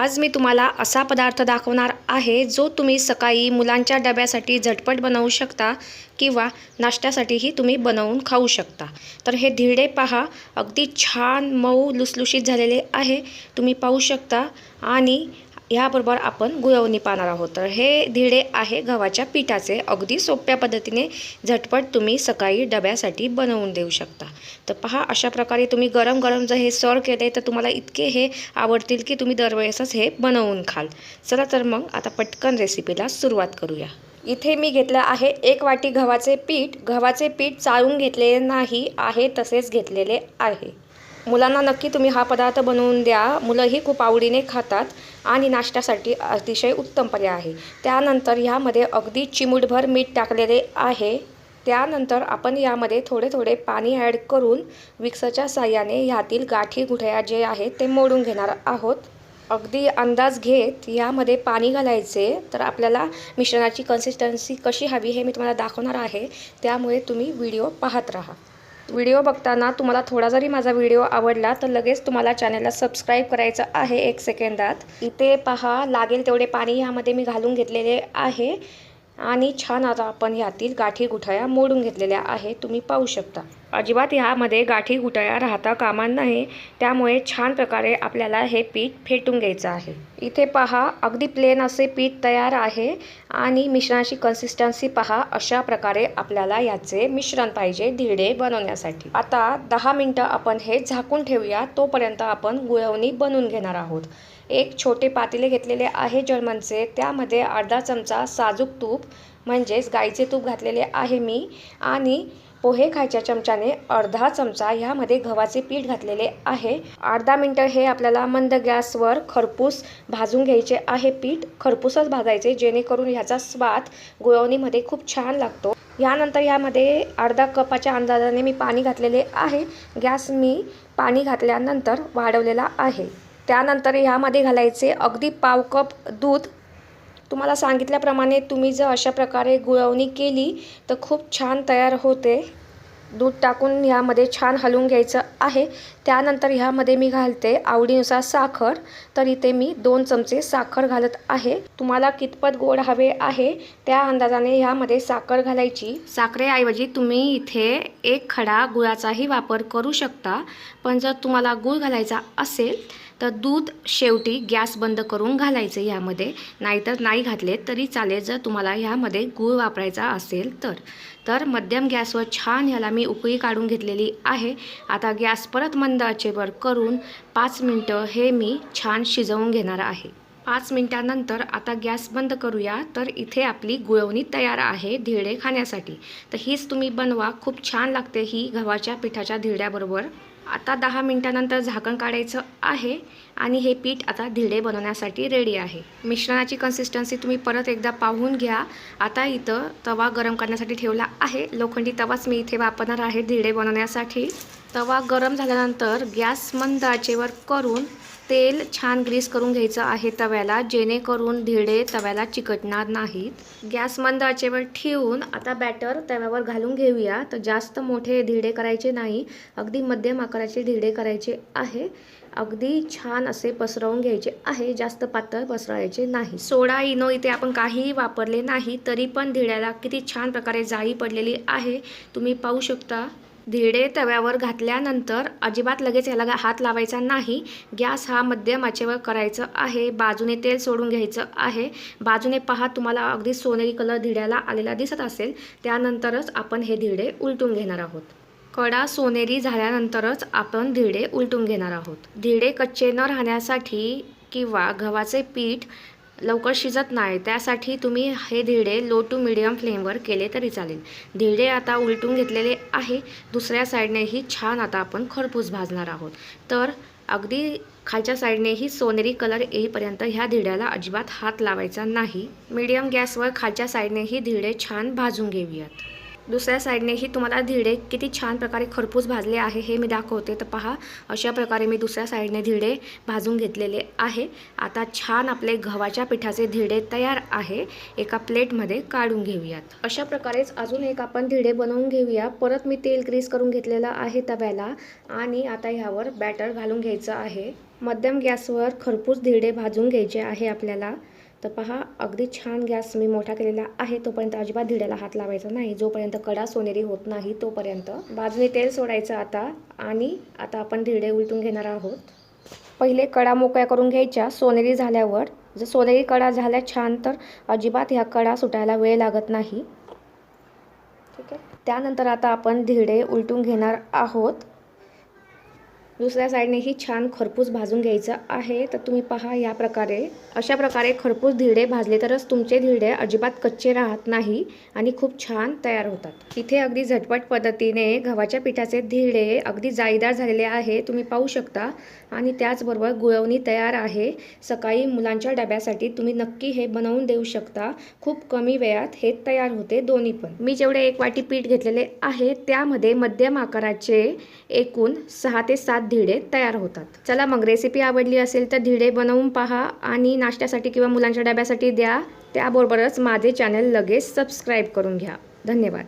आज मी तुम्हाला असा पदार्थ दाखवणार आहे जो तुम्ही सकाळी मुलांच्या डब्यासाठी झटपट बनवू शकता किंवा नाश्त्यासाठीही तुम्ही बनवून खाऊ शकता. तर हे धिरडे पहा. अगदी छान मऊ लुसलुशीत झालेले आहे. तुम्ही पाहू शकता. आणि ह्याबरोबर आपण गुळवणी पाहणार आहोत. तर हे धिडे आहे गव्हाच्या पिठाचे. अगदी सोप्या पद्धतीने झटपट तुम्ही सकाळी डब्यासाठी बनवून देऊ शकता. तर पहा अशा प्रकारे तुम्ही गरम गरम जर हे सर्व केले तर तुम्हाला इतके हे आवडतील की तुम्ही दरवेळेसच हे बनवून खाल. चला तर मग आता पटकन रेसिपीला सुरुवात करूया. इथे मी घेतलं आहे एक वाटी गव्हाचे पीठ. गव्हाचे पीठ चाळून घेतलेले नाही आहे तसेच घेतलेले आहे. मुलांना नक्की तुम्ही हा पदार्थ बनवून द्या. मुलंही खूप आवडीने खातात. आणि नाश्त्यासाठी अतिशय उत्तम पर्याय आहे. त्यानंतर ह्यामध्ये अगदी चिमूटभर मीठ टाकलेले आहे. त्यानंतर आपण यामध्ये थोडे थोडे पाणी ॲड करून मिक्सरच्या साह्याने ह्यातील गाठी गुठया जे आहेत ते मोडून घेणार आहोत. अगदी अंदाज घेत यामध्ये पाणी घालायचे तर आपल्याला मिश्रणाची कन्सिस्टन्सी कशी हवी हे मी तुम्हाला दाखवणार आहे. त्यामुळे तुम्ही व्हिडिओ पाहत राहा. व्हिडिओ बघताना तुम्हाला थोडा जरी माझा व्हिडिओ आवडला तर लगेच तुम्हाला चॅनलला सबस्क्राईब करायचं आहे एक सेकंदात. इथे पहा लागेल तेवढे पाणी ह्यामध्ये मी घालून घेतलेले आहे. आणि छान आता आपण ह्यातील गाठी गुठळ्या मोडून घेतलेल्या आहे तुम्ही पाहू शकता. अजिबात ह्यामध्ये गाठी गुटळ्या राहता कामा नाही त्यामुळे छान प्रकारे आपल्याला हे पीठ फेटून घ्यायचं आहे. इथे पहा अगदी प्लेन असे पीठ तयार आहे. आणि मिश्रणाची कन्सिस्टन्सी पहा अशा प्रकारे आपल्याला याचे मिश्रण पाहिजे धिरडे बनवण्यासाठी. आता दहा मिनटं आपण हे झाकून ठेवूया तोपर्यंत आपण गुळवणी बनवून घेणार आहोत. एक छोटे पातेले घेतलेले आहे जर्मनचे त्यामध्ये अर्धा चमचा साजूक तूप म्हणजेच गाईचे तूप घातलेले आहे मी. आणि पोहे खायच्या चमच्याने अर्धा चमचा ह्यामध्ये गव्हाचे पीठ घातलेले आहे. अर्धा मिनटं हे आपल्याला मंद गॅसवर खरपूस भाजून घ्यायचे आहे. पीठ खरपूसच भाजायचे जेणेकरून ह्याचा स्वाद गुळवणीमध्ये खूप छान लागतो. यानंतर यामध्ये अर्धा कपाच्या अंदाजाने मी पाणी घातलेले आहे. गॅस मी पाणी घातल्यानंतर वाढवलेला आहे. त्यानंतर ह्यामध्ये घालायचे अगदी पाव कप दूध तुम्हाला सांगितल्याप्रमाणे तुम्ही जर अशा प्रकारे गुळवणी केली तर खूप छान तयार होते. दूध टाकून ह्यामध्ये छान हलवून घ्यायचं आहे. त्यानंतर ह्यामध्ये मी घालते आवडीनुसार साखर. तर इथे मी दोन चमचे साखर घालत आहे. तुम्हाला कितपत गोड हवे आहे त्या अंदाजाने ह्यामध्ये साखर घालायची. साखरेऐवजी तुम्ही इथे एक खडा गुळाचाही वापर करू शकता. पण जर तुम्हाला गूळ घालायचा असेल तर दूध शेवटी गॅस बंद करून घालायचे ह्यामध्ये. नाहीतर नाही घातले तरी चालेल जर तुम्हाला ह्यामध्ये गूळ वापरायचा असेल तर. तर मध्यम गॅसवर छान ह्याला मी मी उकळी काढून घेतलेली आहे. आता गॅस परत मंद आचेवर करून पाच मिनटं हे मी छान शिजवून घेणार आहे. पाच मिनटानंतर आता गॅस बंद करूया. तर इथे आपली गुळवणी तयार आहे धिरडे खाण्यासाठी. तर हीच तुम्ही बनवा. खूप छान लागते ही गव्हाच्या पिठाच्या धिरड्याबरोबर. आता दहा मिनटानंतर झाकण काढायचं आहे आणि हे पीठ आता धिरडे बनवण्यासाठी रेडी आहे. मिश्रणाची कन्सिस्टन्सी तुम्ही परत एकदा पाहून घ्या. आता इथं तवा गरम करण्यासाठी ठेवला आहे. लोखंडी तवाच मी इथे वापरणार आहे धिरडे बनवण्यासाठी. तवा गरम झाल्यानंतर गॅस मंद आचेवर करून तेल छान ग्रीस करून घ्यायचं आहे तव्याला जेणेकरून धिडे तव्याला चिकटणार नाहीत. गॅस मंद आचेवर ठेवून आता बॅटर तव्यावर घालून घेऊया. तर जास्त मोठे धिडे करायचे नाही. अगदी मध्यम आकाराचे धिडे करायचे आहे. अगदी छान असे पसरवून घ्यायचे आहे. जास्त पातळ पसरायचे नाही. सोडा इनो इथे आपण काहीही वापरले नाही. तरी पण धिड्याला किती छान प्रकारे जाळी पडलेली आहे. तुम्ही पाहू शकता. धिडे तव्यावर घातल्यानंतर अजिबात लगेच याला हात लावायचा नाही. गॅस हा मध्यम आचेवर करायचं आहे. बाजूने तेल सोडून घ्यायचं आहे. बाजूने पहा तुम्हाला अगदी सोनेरी कलर धिड्याला आलेला दिसत असेल. त्यानंतरच आपण हे धिडे उलटून घेणार आहोत. कडा सोनेरी झाल्यानंतरच आपण धिडे उलटून घेणार आहोत. धिडे कच्चे न राहण्यासाठी किंवा गव्हाचे पीठ लवकर शिजत नाही. त्यासाठी तुम्ही हे धिडे लो टू मिडियम फ्लेमवर केले तरी चालेल. धिडे आता उलटून घेतलेले आहे. दुसऱ्या साईडनेही छान आता आपण खरपूस भाजणार आहोत. तर अगदी खालच्या साईडनेही सोनेरी कलर येईपर्यंत ह्या धिड्याला अजिबात हात लावायचा नाही. मीडियम गॅसवर खालच्या साईडनेही धिडे छान भाजून घेऊयात. दुसऱ्या साईडनेही तुम्हाला धिरडे किती छान प्रकारे खरपूस भाजले आहे हे मी दाखवते. तर पहा अशा प्रकारे मी दुसऱ्या साईडने धिरडे भाजून घेतलेले आहे. आता छान आपले गव्हाच्या पिठाचे धिरडे तयार आहे. एका प्लेटमध्ये काढून घेऊयात. अशा प्रकारेच अजून एक आपण धिरडे बनवून घेऊया. परत मी तेल ग्रीस करून घेतलेलं आहे तव्याला. आणि आता ह्यावर बॅटर घालून घ्यायचं आहे. मध्यम गॅसवर खरपूस धिरडे भाजून घ्यायचे आहे आपल्याला. तर पहा अगदी छान गॅस मी मोठा केलेला आहे तोपर्यंत अजिबात धिड्याला हात लावायचा नाही. जोपर्यंत कडा सोनेरी होत नाही तोपर्यंत. बाजूने तेल सोडायचं आता आणि आता आपण धिडे उलटून घेणार आहोत. पहिले कडा मोकळ्या करून घ्यायच्या सोनेरी झाल्यावर. जर सोनेरी कडा झाल्या छान तर अजिबात ह्या कडा सुटायला वेळ लागत नाही. ठीक आहे? त्यानंतर आता आपण धिडे उलटून घेणार आहोत. दुसऱ्या साईडनेही छान खरपूस भाजून घ्यायचं आहे. तर तुम्ही पहा या प्रकारे. अशा प्रकारे खरपूस धिरडे भाजले तरच तुमचे धिरडे अजिबात कच्चे राहत नाही आणि खूप छान तयार होतात. इथे अगदी झटपट पद्धतीने गव्हाच्या पिठाचे धिरडे अगदी जाळीदार झालेले आहे. तुम्ही पाहू शकता. आणि त्याचबरोबर गुळवणी तयार आहे. सकाळी मुलांच्या डब्यासाठी तुम्ही नक्की हे बनवून देऊ शकता. खूप कमी वेळात हे तयार होते दोन्ही पण. मी जेवढे एक वाटी पीठ घेतलेले आहे त्यामध्ये मध्यम आकाराचे एकूण सहा ते सात धिडे तयार होतात. चला मग रेसिपी आवडली असेल तर धिडे बनवून पहा आणि नाश्त्यासाठी किंवा मुलांच्या डब्यासाठी द्या. त्याबरोबरच माझे चॅनल लगेच सबस्क्राईब करून घ्या. धन्यवाद.